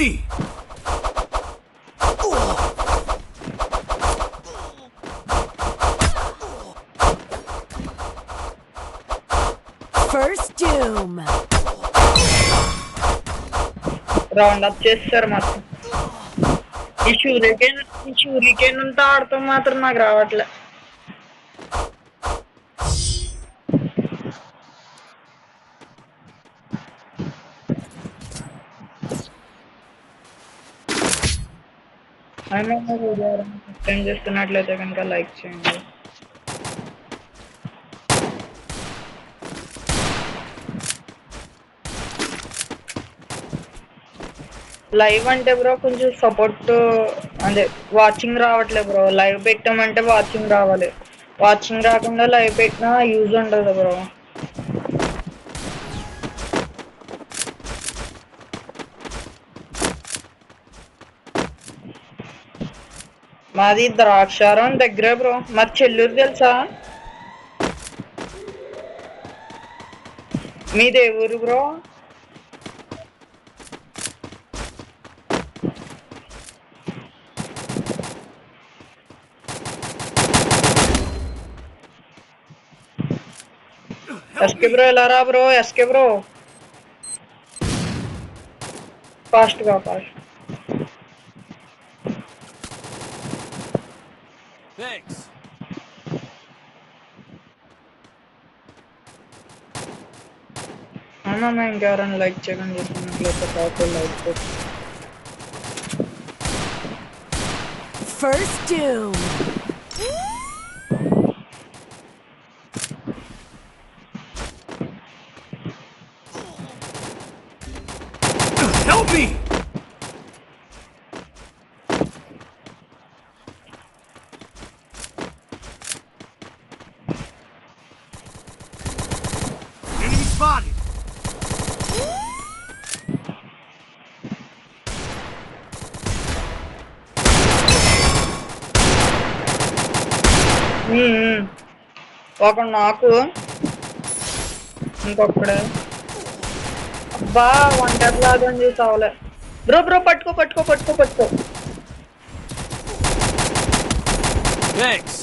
me! First doom. Round up చేస్తారు మొత్తం ఈ షూరికేన్ ఈ షూరికేన్ అంతా ఆడతాం మాత్రం నాకు రావట్లే అయినా మీరు సబ్స్క్రైబ్ చేస్తున్నట్లయితే కనుక లైక్ చేయండి. లైవ్ అంటే బ్రో కొంచెం సపోర్ట్ అదే వాచింగ్ రావట్లేదు బ్రో లైవ్ పెట్టామంటే వాచింగ్ రావాలి. వాచింగ్ రాకుండా లైవ్ పెట్టినా యూజ్ ఉండదు బ్రో మాది ద్రాక్షారం దగ్గరే బ్రో మరి చెల్లూరు తెలుసా మీది ఏ ఊరు బ్రో ఎస్కే బ్రో ఎలా రా బ్రో ఎస్కే బ్రో ఫాస్ట్గా ఫాస్ట్ Thanks. అవునా ఇంకెవరైనా లైక్ చేయడం చేస్తున్నట్లయితే కాకపోతే లైక్ చేసి First doom. Help me! Enemy spotted! ఒక నాకు. ఇంకొకడు అబ్బా వంట లాగా చూసి అవలే బ్రో బ్రో పట్టుకో పట్టుకో పట్టుకో పట్టుకో. Thanks.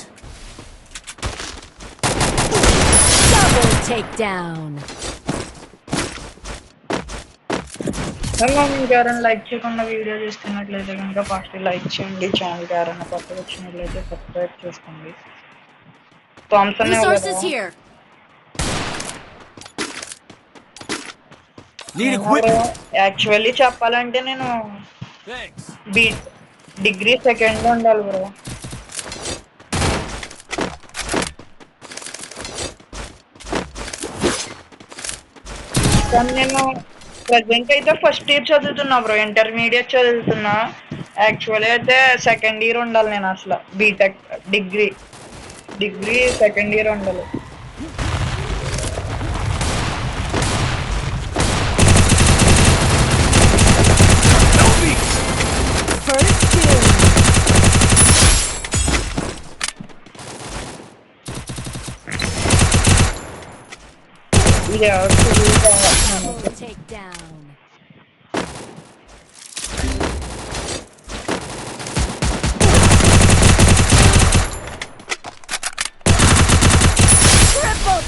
Double takedown. ఇంకా లైక్ చేయకుండా వీడియో చూస్తున్నట్లయితే కనుక ఫస్ట్ లైక్ చేయండి. ఛానల్కి ఎవరైనా కొత్తగా వచ్చినట్లయితే సబ్స్క్రైబ్ చేసుకోండి. థామ్సన్ Resources here. Need equipment. Actually చెప్పాలంటే నేను Thanks. బీ డిగ్రీ సెకండ్ ఉండాలి బ్రో కానీ నేను ప్రజెంట్ అయితే ఫస్ట్ ఇయర్ చదువుతున్నా బ్రో ఇంటర్మీడియట్ చదువుతున్నా యాక్చువల్లీ అయితే సెకండ్ ఇయర్ ఉండాలి నేను అసలు BTech degree degree second year ఉండాలి Help me! First doom.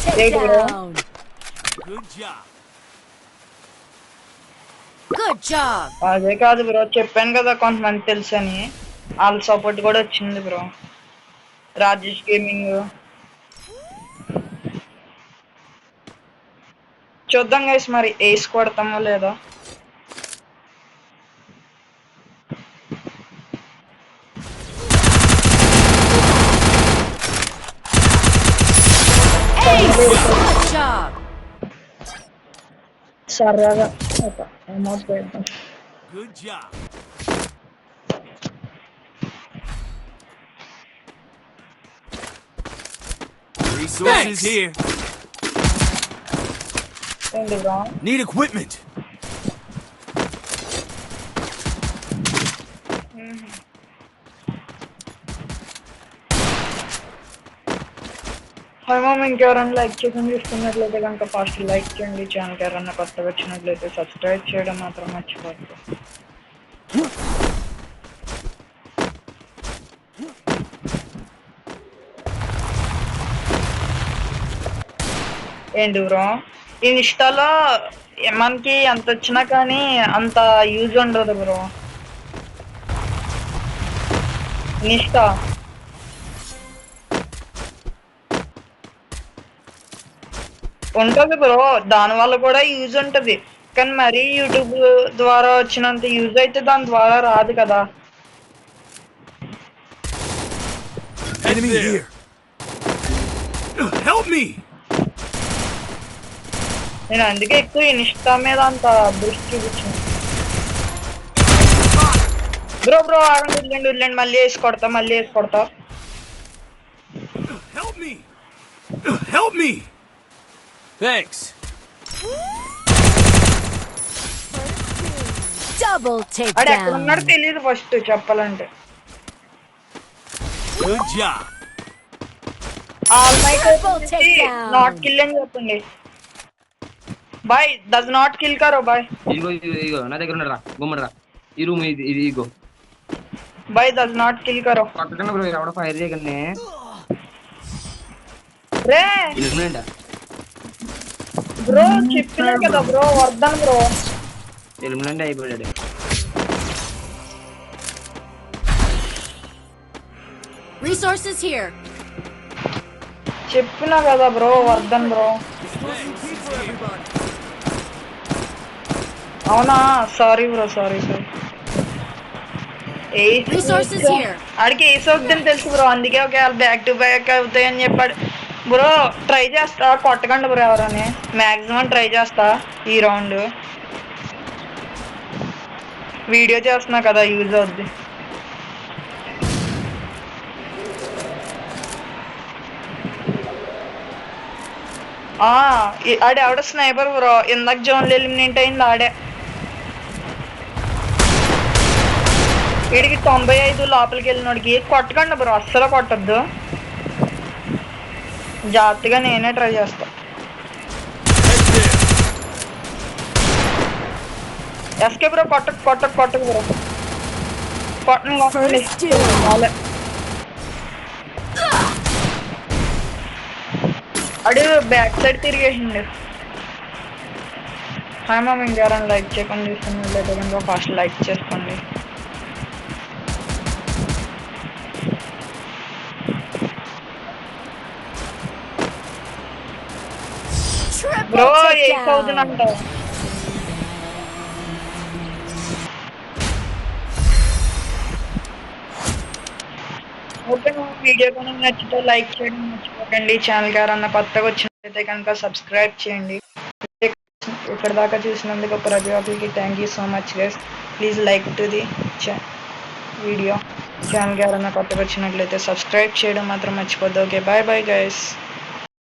Good job. Good job. అదే కాదు బ్రో చెప్పాను కదా కొంతమంది తెలుసు అని. వాళ్ళ సపోర్ట్ కూడా వచ్చింది బ్రో. రాజేష్ గేమింగ్ చూద్దాం గైస్ మరి ఏస్ కొడతామో లేదో. Good job. Şarjada hata emot koydum. Good job. Resources Thanks. here. Need equipment. మేము ఇంకెవరైనా లైక్ చేసి చూస్తున్నట్లయితే కనుక ఫస్ట్ లైక్ చేయండి. ఛానల్కి ఎవరైనా కొత్తగా వచ్చినట్లయితే సబ్స్క్రైబ్ చేయడం మాత్రం మర్చిపోద్దు ఏంటి బ్రో ఈ ఇన్స్టాలో మనకి ఎంత వచ్చినా కానీ అంత యూజ్ ఉండదు బ్రో ఇన్స్టా? ఉంటుంది బ్రో దానివల్ల కూడా యూజ్ ఉంటుంది కానీ మరీ యూట్యూబ్ ద్వారా వచ్చినంత యూజ్ అయితే దాని ద్వారా రాదు కదా Enemy there. here. Help me! నేను అందుకే ఎక్కువ ఇన్స్టా మీద అంత దృష్టి చూపించాను బ్రో బ్రో ఆగండి వదిలేండి వదిలేండి మళ్ళీ వేసి కొడతా మళ్ళీ వేసి కొడతా Help me! Help me! Thanks. Double ఆడు ఎక్కడ ఉన్నాడో takedown. తెలియదు ఫస్ట్ చెప్పాలంటే. Good job. All Triple takedown. Not kill అని చెప్పండి. బాయ్ డస్ నాట్ కిల్ కరో బాయ్ ఇదిగో ఇదిగో ఇదిగో నా దగ్గర ఉన్నాడు రా గుమ్మడి రా. ఈ రూమ్ ఇది ఇది ఇగో బాయ్ డస్ నాట్ కిల్ కరో. కొట్టకుండా బ్రో ఎవడ ఫైర్ చేయకండి. రే! ఇల్లుండ బ్రో చెప్పినా కదా బ్రో వద్దాను బ్రో. ఇల్లుండి అయిపోయాడు. Resources here. చెప్పినా కదా బ్రో వద్దాను బ్రో. అవునా? Sorry bro sorry sorry. Resources here. ఆడికి ఏ అవుతుందని తెలుసు బ్రో అందుకే ఒకవేళ బ్యాక్ టు బ్యాక్ అవుతాయని చెప్పాడు. బ్రో ట్రై చేస్తా. కొట్టకండి బ్రో ఎవరని. మాక్సిమం ట్రై చేస్తా ఈ రౌండ్ వీడియో చేస్తున్నా కదా యూజ్ అవుద్ది. ఆ, ఈ- ఆడే ఆవిడ స్నైపర్ బ్రో. ఇందాక జోన్లు ఎలిమినేట్ అయింది ఆడే. వీడికి తొంభై ఐదు లోపలికి వెళ్ళినోడికి. కొట్టకండి బ్రో అస్సలు కొట్టద్దు. జాగ్రత్తగా నేనే ట్రై చేస్తా. ఎస్కే బ్రో కొట్టక కొట్టక కొట్టక బ్రో. కొట్టండి. అడు బ్యాక్ సైడ్ తిరిగేసిండు. హాయ్ మామ ఇంకెవరైనా లైక్ చేయకుండా చూస్తున్నారు లేదా ఫస్ట్ లైక్ చేసుకోండి బ్రో ఎయిట్ థౌజండ్. అంట ఓకే వీడియో కనుక నచ్చితే లైక్ చేయడం మర్చిపోకండి. ఛానల్ గారన్న కొత్తగా వచ్చినట్లయితే కనుక సబ్స్క్రైబ్ చేయండి. ఇక్కడ దాకా చూసినందుకు ప్రతి ఒక్కరికి thank you so much guys please like to the video channel గారన్న కొత్తగా వచ్చినట్లయితే సబ్స్క్రైబ్ చేయడం మాత్రం మర్చిపోద్దు. Okay bye bye guys